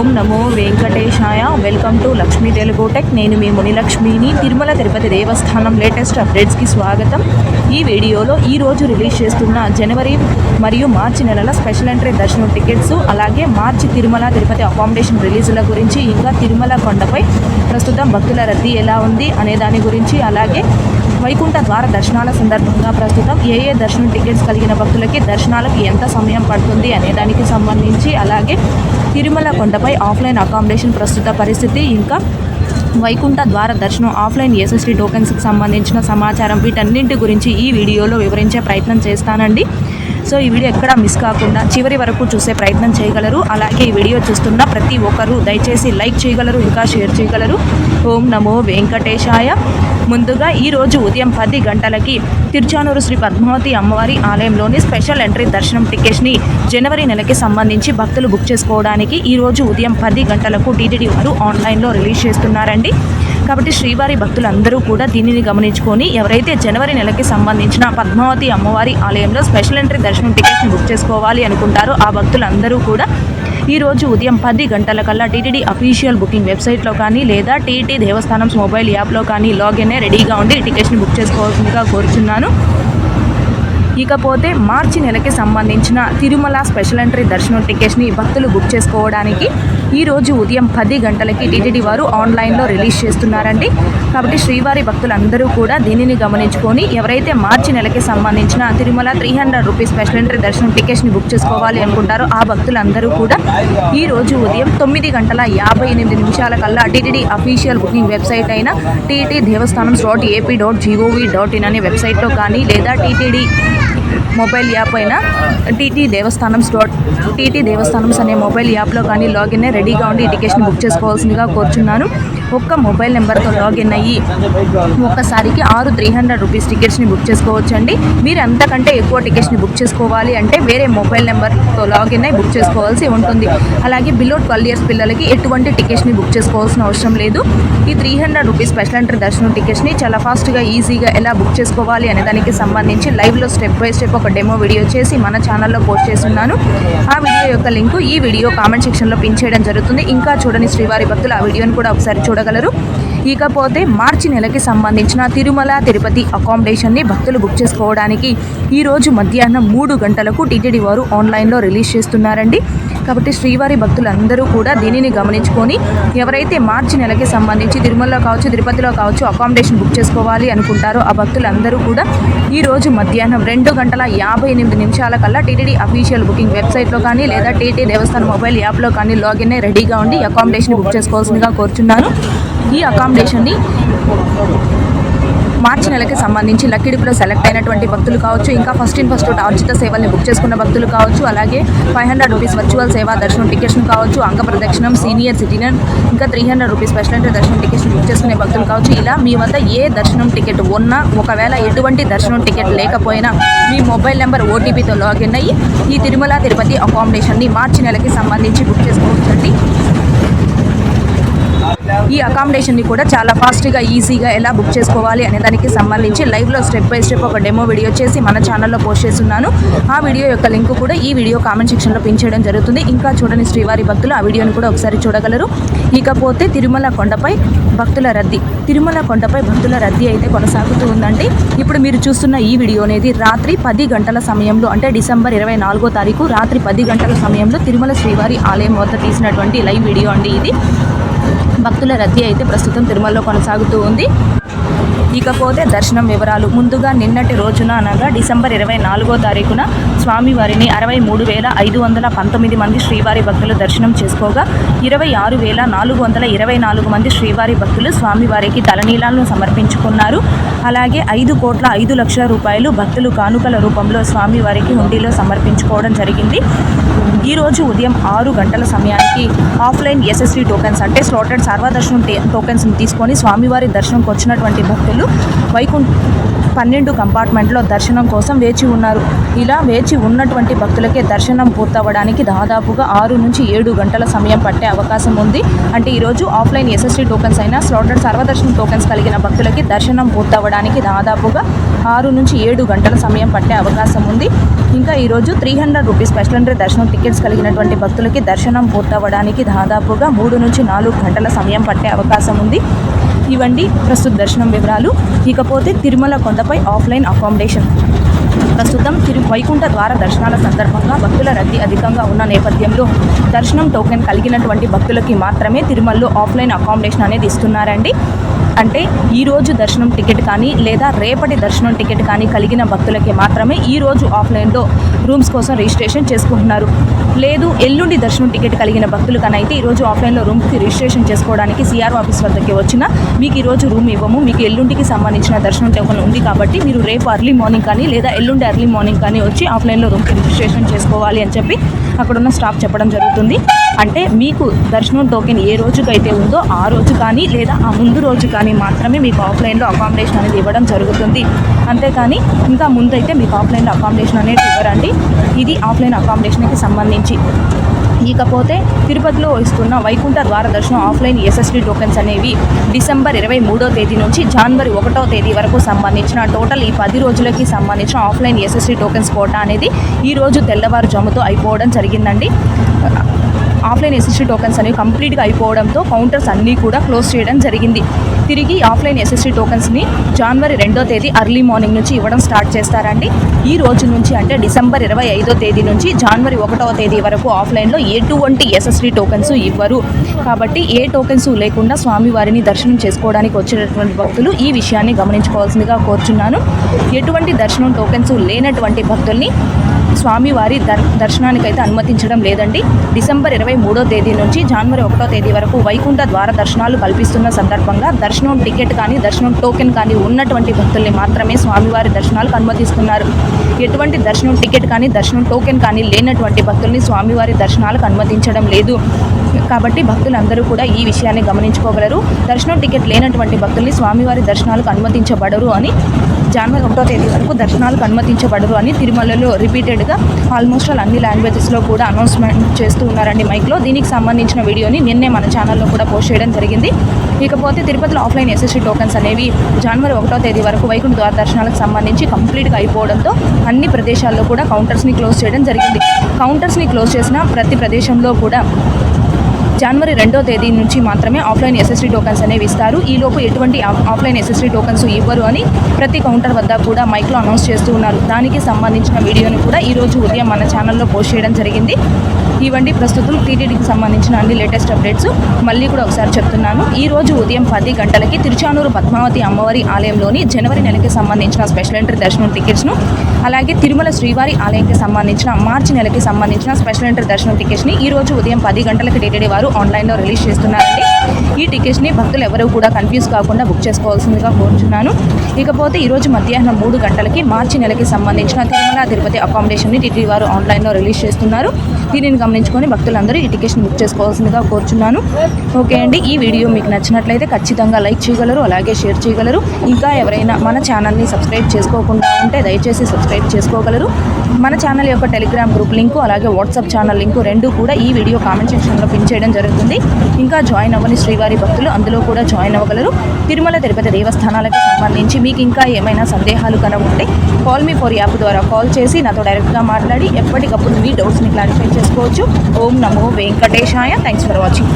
ఓం నమో వెంకటేశాయ. Welcome to Lakshmi Telugu tech. నేను మీ మునిలక్ష్మిని. తిరుమల తిరుపతి దేవస్థానం లేటెస్ట్ అప్డేట్స్కి స్వాగతం. ఈ వీడియోలో ఈ రోజు రిలీజ్ చేస్తున్న జనవరి మరియు మార్చి నెలల స్పెషల్ ఎంట్రీ దర్శనం టికెట్స్ అలాగే మార్చి తిరుమల తిరుపతి అకామిడేషన్ రిలీజుల గురించి ఇంకా తిరుమల కొండపై ప్రస్తుతం భక్తుల రద్దీ ఎలా ఉంది అనే దాని గురించి అలాగే వైకుంఠ ద్వార దర్శనాల సందర్భంగా ప్రస్తుతం ఏ ఏ దర్శనం టికెట్స్ కలిగిన భక్తులకి దర్శనాలకు ఎంత సమయం పడుతుంది అనే దానికి సంబంధించి అలాగే తిరుమల కొండపై ఆఫ్లైన్ అకామిడేషన్ ప్రస్తుత పరిస్థితి. ఇంకా వైకుంఠ ద్వార దర్శనం ఆఫ్లైన్ ఎస్ఎస్టీ టోకెన్స్కి సంబంధించిన సమాచారం వీటన్నింటి గురించి ఈ వీడియోలో వివరించే ప్రయత్నం చేస్తానండి. సో ఈ వీడియో ఎక్కడా మిస్ కాకుండా చివరి వరకు చూసే ప్రయత్నం చేయగలరు. అలాగే ఈ వీడియో చూస్తున్న ప్రతి ఒక్కరూ దయచేసి లైక్ చేయగలరు ఇంకా షేర్ చేయగలరు. ఓం నమో వెంకటేశాయ. ముందుగా ఈరోజు ఉదయం పది గంటలకి తిరుచానూరు శ్రీ పద్మావతి అమ్మవారి ఆలయంలోని స్పెషల్ ఎంట్రీ దర్శనం టికెట్స్ని జనవరి నెలకి సంబంధించి భక్తులు బుక్ చేసుకోవడానికి ఈరోజు ఉదయం పది గంటలకు టీటీడీ వారు ఆన్లైన్లో రిలీజ్ చేస్తున్నారండి. కాబట్టి శ్రీవారి భక్తులందరూ కూడా దీనిని గమనించుకొని ఎవరైతే జనవరి నెలకి సంబంధించిన పద్మావతి అమ్మవారి ఆలయంలో స్పెషల్ ఎంట్రీ దర్శనం టికెట్స్ని బుక్ చేసుకోవాలి అనుకుంటారో ఆ భక్తులందరూ కూడా ఈరోజు ఉదయం పది గంటల కల్లా టీటీడీ అఫీషియల్ బుకింగ్ వెబ్సైట్లో కానీ లేదా టీటీ దేవస్థానం మొబైల్ యాప్లో కానీ లాగిన్ రెడీగా ఉండి టికెట్స్ని బుక్ చేసుకోవాల్సిందిగా కోరుచున్నాను. ఇకపోతే మార్చి నెలకి సంబంధించిన తిరుమల స్పెషల్ ఎంట్రీ దర్శనం టికెట్స్ని భక్తులు బుక్ చేసుకోవడానికి ఈ రోజు ఉదయం పది గంటలకి టీటీడీ వారు ఆన్లైన్లో రిలీజ్ చేస్తున్నారండి. కాబట్టి శ్రీవారి భక్తులందరూ కూడా దీనిని గమనించుకొని ఎవరైతే మార్చి నెలకి సంబంధించిన Tirumala three hundred rupees special entry దర్శనం టికెట్స్ని బుక్ చేసుకోవాలి అనుకుంటారో ఆ భక్తులందరూ కూడా ఈ రోజు ఉదయం తొమ్మిది గంటల యాభై ఎనిమిది నిమిషాల కల్లా టీటీడీ అఫీషియల్ బుకింగ్ వెబ్సైట్ అయిన TT Devasthanam dot AP dot GOV dot in అనే వెబ్సైట్లో కానీ లేదా టీటీడీ మొబైల్ యాప్ అయిన TT Devasthanam dot TT Devasthanams అనే మొబైల్ యాప్లో కానీ లాగిన్ రెడీగా ఉండి ఎడ్యుకేషన్ బుక్ చేసుకోవాల్సిందిగా కోరుచున్నాను. ఒక్క మొబైల్ నెంబర్తో లాగిన్ అయ్యి ఒక్కసారికి ఆరు త్రీ హండ్రెడ్ రూపీస్ టికెట్స్ని బుక్ చేసుకోవచ్చండి. మీరు అంతకంటే ఎక్కువ టికెట్స్ని బుక్ చేసుకోవాలి అంటే వేరే మొబైల్ నెంబర్తో లాగిన్ అయ్యి బుక్ చేసుకోవాల్సి ఉంటుంది. అలాగే బిలో ట్వెల్వ్ ఇయర్స్ పిల్లలకి ఎటువంటి టికెట్స్ని బుక్ చేసుకోవాల్సిన అవసరం లేదు. ఈ three hundred rupees special entry దర్శనం టికెట్స్ని చాలా ఫాస్ట్గా ఈజీగా ఎలా బుక్ చేసుకోవాలి అనే దానికి సంబంధించి లైవ్లో స్టెప్ బై స్టెప్ ఒక డెమో వీడియో చేసి మన ఛానల్లో పోస్ట్ చేస్తున్నాను. ఆ వీడియో యొక్క లింకు ఈ వీడియో కామెంట్ సెక్షన్లో పిన్ చేయడం జరుగుతుంది. ఇంకా చూడని శ్రీవారి భక్తులు ఆ వీడియోని కూడా ఒకసారి చూడగలరు. ఇకపోతే మార్చి నెలకి సంబంధించిన తిరుమల తిరుపతి అకామిడేషన్ని భక్తులు బుక్ చేసుకోవడానికి ఈరోజు మధ్యాహ్నం మూడు గంటలకు టీటీడీ వారు ఆన్లైన్లో రిలీజ్ చేస్తున్నారండి. కాబట్టి శ్రీవారి భక్తులందరూ కూడా దీనిని గమనించుకొని ఎవరైతే మార్చి నెలకి సంబంధించి తిరుమలలో కావచ్చు తిరుపతిలో కావచ్చు అకామిడేషన్ బుక్ చేసుకోవాలి అనుకుంటారో ఆ భక్తులందరూ కూడా ఈరోజు మధ్యాహ్నం రెండు గంటల యాభై ఎనిమిది నిమిషాల కల్లా టీటీడీ అఫీషియల్ బుకింగ్ వెబ్సైట్లో కానీ లేదా టీటీ దేవస్థానం మొబైల్ యాప్లో కానీ లాగిన్ అయ్యి రెడీగా ఉండి అకామిడేషన్ బుక్ చేసుకోవాల్సిందిగా కోరుచున్నాను. ఈ అకామిడేషన్ని మార్చి నెలకి సంబంధించి లక్కిడిపులో సెలెక్ట్ అయినటువంటి భక్తులు కావచ్చు ఇంకా ఫస్ట్ ఇన్ ఫస్ట్ అవుట్ ఆర్జిత సేవల్ని బుక్ చేసుకున్న భక్తులు కావచ్చు అలాగే ఫైవ్ హండ్రెడ్ రూపీస్ వర్చువల్ సేవా దర్శనం టికెట్స్ను కావచ్చు అంగ ప్రదక్షిణం సీనియర్ సిటిజన్ ఇంకా three hundred rupees special entry దర్శనం టికెట్స్ని బుక్ చేసుకునే భక్తులు కావచ్చు. ఇలా మీ వద్ద ఏ దర్శనం టికెట్ ఉన్నా ఒకవేళ ఎటువంటి దర్శనం టికెట్ లేకపోయినా మీ మొబైల్ నెంబర్ ఓటీపీతో లాగిన్ అయ్యి ఈ తిరుమల తిరుపతి అకామిడేషన్ని మార్చి నెలకి సంబంధించి బుక్ చేసుకోవచ్చండి. ఈ అకామిడేషన్ని కూడా చాలా ఫాస్ట్గా ఈజీగా ఎలా బుక్ చేసుకోవాలి అనే దానికి సంబంధించి లైవ్లో స్టెప్ బై స్టెప్ ఒక డెమో వీడియో చేసి మన ఛానల్లో పోస్ట్ చేస్తున్నాను. ఆ వీడియో యొక్క లింక్ కూడా ఈ వీడియో కామెంట్ సెక్షన్లో పిన్ చేయడం జరుగుతుంది. ఇంకా చూడని శ్రీవారి భక్తులు ఆ వీడియోని కూడా ఒకసారి చూడగలరు. ఇకపోతే తిరుమల కొండపై భక్తుల రద్దీ తిరుమల కొండపై భక్తుల రద్దీ అయితే కొనసాగుతూ ఉందండి. ఇప్పుడు మీరు చూస్తున్న ఈ వీడియో అనేది రాత్రి పది గంటల సమయంలో అంటే డిసెంబర్ ఇరవై నాలుగో తారీఖు రాత్రి పది గంటల సమయంలో తిరుమల శ్రీవారి ఆలయం వద్ద తీసినటువంటి లైవ్ వీడియో అండి ఇది. భక్తుల రద్దీ అయితే ప్రస్తుతం తిరుమలలో కొనసాగుతూ ఉంది. ఇకపోతే దర్శనం వివరాలు. ముందుగా నిన్నటి రోజున అనగా డిసెంబర్ ఇరవై నాలుగో తారీఖున స్వామివారిని అరవై మూడు వేల ఐదు వందల పంతొమ్మిది మంది శ్రీవారి భక్తులు దర్శనం చేసుకోగా ఇరవై ఆరు వేల నాలుగు వందల ఇరవై నాలుగు మంది శ్రీవారి భక్తులు స్వామివారికి తలనీలాలను సమర్పించుకున్నారు. అలాగే ఐదు కోట్ల ఐదు లక్షల రూపాయలు భక్తులు కానుకల రూపంలో స్వామివారికి హుండీలో సమర్పించుకోవడం జరిగింది. ఈరోజు ఉదయం ఆరు గంటల సమయానికి ఆఫ్లైన్ ఎస్ఎస్వి టోకెన్స్ అంటే స్లాటెడ్ సర్వదర్శనం టోకెన్స్ని తీసుకొని స్వామివారి దర్శనంకి వచ్చినటువంటి భక్తులు వైకుంఠ పన్నెండు కంపార్ట్మెంట్లో దర్శనం కోసం వేచి ఉన్నారు. ఇలా వేచి ఉన్నటువంటి భక్తులకే దర్శనం పూర్తవ్వడానికి దాదాపుగా ఆరు నుంచి ఏడు గంటల సమయం పట్టే అవకాశం ఉంది. అంటే ఈరోజు ఆఫ్లైన్ ఎస్ఎస్టీ టోకెన్స్ అయినా స్లాటెడ్ సర్వదర్శనం టోకెన్స్ కలిగిన భక్తులకి దర్శనం పూర్తవ్వడానికి దాదాపుగా ఆరు నుంచి ఏడు గంటల సమయం పట్టే అవకాశం ఉంది. ఇంకా ఈరోజు three hundred rupees special entry దర్శనం టికెట్ టికెట్స్ కలిగినటువంటి భక్తులకి దర్శనం పూర్తవ్వడానికి దాదాపుగా మూడు నుంచి నాలుగు గంటల సమయం పట్టే అవకాశం ఉంది. ఇవ్వండి ప్రస్తుత దర్శనం వివరాలు. ఇకపోతే తిరుమల కొండపై ఆఫ్లైన్ అకామిడేషన్. ప్రస్తుతం తిరు వైకుంఠ ద్వార దర్శనాల సందర్భంగా భక్తుల రద్దీ అధికంగా ఉన్న నేపథ్యంలో దర్శనం టోకెన్ కలిగినటువంటి భక్తులకి మాత్రమే తిరుమలలో ఆఫ్లైన్ అకామిడేషన్ అనేది ఇస్తున్నారండి. అంటే ఈరోజు దర్శనం టికెట్ కానీ లేదా రేపటి దర్శనం టికెట్ కానీ కలిగిన భక్తులకి మాత్రమే ఈరోజు ఆఫ్లైన్లో రూమ్స్ కోసం రిజిస్ట్రేషన్ చేసుకుంటున్నారు. లేదు ఎల్లుండి దర్శనం టికెట్ కలిగిన భక్తులు కనైతే ఈరోజు ఆఫ్లైన్లో రూమ్కి రిజిస్ట్రేషన్ చేసుకోవడానికి సిఆర్ ఆఫీస్ వద్దకి వచ్చిన మీకు ఈరోజు రూమ్ ఇవ్వము మీకు ఎల్లుండికి సంబంధించిన దర్శనం టోకెన్ ఉంది కాబట్టి మీరు రేపు అర్లీ మార్నింగ్ కానీ లేదా ఎల్లుండి అర్లీ మార్నింగ్ కానీ వచ్చి ఆఫ్లైన్లో రూమ్కి రిజిస్ట్రేషన్ చేసుకోవాలి అని చెప్పి అక్కడున్న స్టాఫ్ చెప్పడం జరుగుతుంది. అంటే మీకు దర్శనం టోకెన్ ఏ రోజుకైతే ఉందో ఆ రోజు కానీ లేదా ఆ ముందు రోజు కానీ మాత్రమే మీకు ఆఫ్లైన్లో అకామిడేషన్ అనేది ఇవ్వడం జరుగుతుంది. అంతేకాని ఇంకా ముందైతే మీకు ఆఫ్లైన్లో అకామిడేషన్ అనేది ఇవ్వరండి. ఇది ఆఫ్లైన్ అకామిడేషన్కి సంబంధించి. ఇకపోతే తిరుపతిలో ఇస్తున్న వైకుంఠ ద్వార దర్శనం ఆఫ్లైన్ ఎస్ఎస్టీ టోకెన్స్ అనేవి డిసెంబర్ ఇరవై మూడో తేదీ నుంచి జనవరి ఒకటో తేదీ వరకు సంబంధించిన టోటల్ ఈ పది రోజులకి సంబంధించిన ఆఫ్లైన్ ఎస్ఎస్టీ టోకెన్స్ కోటా అనేది ఈ రోజు తెల్లవారుజాముతో అయిపోవడం జరిగిందండి. ఆఫ్లైన్ ఎస్ఎస్టీ టోకెన్స్ అనేవి కంప్లీట్గా అయిపోవడంతో కౌంటర్స్ అన్నీ కూడా క్లోజ్ చేయడం జరిగింది. తిరిగి ఆఫ్లైన్ ఎస్ఎస్టీ టోకెన్స్ని జనవరి రెండో తేదీ అర్లీ మార్నింగ్ నుంచి ఇవ్వడం స్టార్ట్ చేస్తారండి. ఈ రోజు నుంచి అంటే డిసెంబర్ ఇరవై ఐదో తేదీ నుంచి జనవరి ఒకటవ తేదీ వరకు ఆఫ్లైన్లో ఎటువంటి ఎస్ఎస్టీ టోకెన్స్ ఇవ్వరు. కాబట్టి ఏ టోకెన్స్ లేకుండా స్వామివారిని దర్శనం చేసుకోవడానికి వచ్చినటువంటి భక్తులు ఈ విషయాన్ని గమనించుకోవాల్సిందిగా కోరుచున్నాను. ఎటువంటి దర్శనం టోకెన్స్ లేనటువంటి భక్తుల్ని స్వామివారి దర్ దర్శనానికైతే అనుమతించడం లేదండి. డిసెంబర్ ఇరవై మూడో తేదీ నుంచి జనవరి ఒకటో తేదీ వరకు వైకుంఠ ద్వార దర్శనాలు కల్పిస్తున్న సందర్భంగా దర్శనం టికెట్ కానీ దర్శనం టోకెన్ కానీ ఉన్నటువంటి భక్తుల్ని మాత్రమే స్వామివారి దర్శనాలకు అనుమతిస్తున్నారు. ఎటువంటి దర్శనం టికెట్ కానీ దర్శనం టోకెన్ కానీ లేనటువంటి భక్తుల్ని స్వామివారి దర్శనాలకు అనుమతించడం లేదు. కాబట్టి భక్తులందరూ కూడా ఈ విషయాన్ని గమనించుకోగలరు. దర్శనం టికెట్ లేనటువంటి భక్తుల్ని స్వామివారి దర్శనాలకు అనుమతించబడరు అని జనవరి ఒకటో తేదీ వరకు దర్శనాలకు అనుమతించబడరు అని తిరుమలలో రిపీటెడ్గా ఆల్మోస్ట్ ఆల్ అన్ని లాంగ్వేజెస్లో కూడా అనౌన్స్మెంట్ చేస్తూ ఉన్నారండి మైక్లో. దీనికి సంబంధించిన వీడియోని నిన్నే మన ఛానల్లో కూడా పోస్ట్ చేయడం జరిగింది. ఇకపోతే తిరుపతిలో ఆఫ్లైన్ ఎస్ఎస్సీ టోకెన్స్ అనేవి జనవరి ఒకటో తేదీ వరకు వైకుంఠ ద్వార దర్శనాలకు సంబంధించి కంప్లీట్గా అయిపోవడంతో అన్ని ప్రదేశాల్లో కూడా కౌంటర్స్ని క్లోజ్ చేయడం జరిగింది. కౌంటర్స్ని క్లోజ్ చేసిన ప్రతి ప్రదేశంలో కూడా జనవరి రెండో తేదీ నుంచి మాత్రమే ఆఫ్లైన్ ఎస్ఎస్టీ టోకన్స్ అనేవి ఇస్తారు. ఈలోపు ఎటువంటి ఆఫ్- ఆఫ్లైన్ ఎస్ఎస్టీ టోకన్స్ ఇవ్వరు అని ప్రతి కౌంటర్ వద్ద కూడా మైక్లో అనౌన్స్ చేస్తూ ఉన్నారు. దానికి సంబంధించిన వీడియోని కూడా ఈరోజు ఉదయం మన ఛానల్లో పోస్ట్ చేయడం జరిగింది. ఇవండి ప్రస్తుతం టీటీడీకి సంబంధించిన అన్ని లేటెస్ట్ అప్డేట్స్ మళ్ళీ కూడా ఒకసారి చెప్తున్నాను. ఈ రోజు ఉదయం పది గంటలకి తిరుచానూరు పద్మావతి అమ్మవారి ఆలయంలోని జనవరి నెలకి సంబంధించిన స్పెషల్ ఎంట్రీ దర్శనం టికెట్స్ను అలాగే తిరుమల శ్రీవారి ఆలయంకి సంబంధించిన మార్చి నెలకి సంబంధించిన స్పెషల్ ఎంట్రీ దర్శనం టికెట్స్ని ఈ రోజు ఉదయం పది గంటలకు టీటీడీ వారు ఆన్లైన్లో రిలీజ్ చేస్తున్నారండి. ఈ టికెట్స్ని భక్తులు ఎవరు కూడా కన్ఫ్యూజ్ కాకుండా బుక్ చేసుకోవాల్సిందిగా కోరుచున్నాను. ఇకపోతే ఈరోజు మధ్యాహ్నం మూడు గంటలకి మార్చి నెలకి సంబంధించిన తిరుమల తిరుపతి అకామిడేషన్ని టీటీడీ వారు ఆన్లైన్లో రిలీజ్ చేస్తున్నారు. దీనిని గమనించుకొని భక్తులందరూ ఈ టికెట్స్ని బుక్ చేసుకోవాల్సిందిగా కోరుచున్నాను. ఓకే అండి ఈ వీడియో మీకు నచ్చినట్లయితే ఖచ్చితంగా లైక్ చేయగలరు అలాగే షేర్ చేయగలరు. ఇంకా ఎవరైనా మన ఛానల్ని సబ్స్క్రైబ్ చేసుకోకుండా ఉంటే దయచేసి సబ్స్క్రైబ్ చేసుకోగలరు. మన ఛానల్ యొక్క టెలిగ్రామ్ గ్రూప్ లింకు అలాగే వాట్సాప్ ఛానల్ లింకు రెండు కూడా ఈ వీడియో కామెంట్ సెక్షన్లో పిన్ చేయడం జరుగుతుంది. ఇంకా జాయిన్ అవ్వని శ్రీవారి భక్తులు అందులో కూడా జాయిన్ అవ్వగలరు. తిరుమల తిరుపతి దేవస్థానాలకు సంబంధించి మీకు ఇంకా ఏమైనా సందేహాలు కనుక ఉంటే కాల్ మీ ఫోర్ యాప్ ద్వారా కాల్ చేసి నాతో డైరెక్ట్గా మాట్లాడి ఎప్పటికప్పుడు మీ డౌట్స్ని క్లారిఫై చేసుకోవచ్చు. ఓం నమో వెంకటేశాయ. Thanks for watching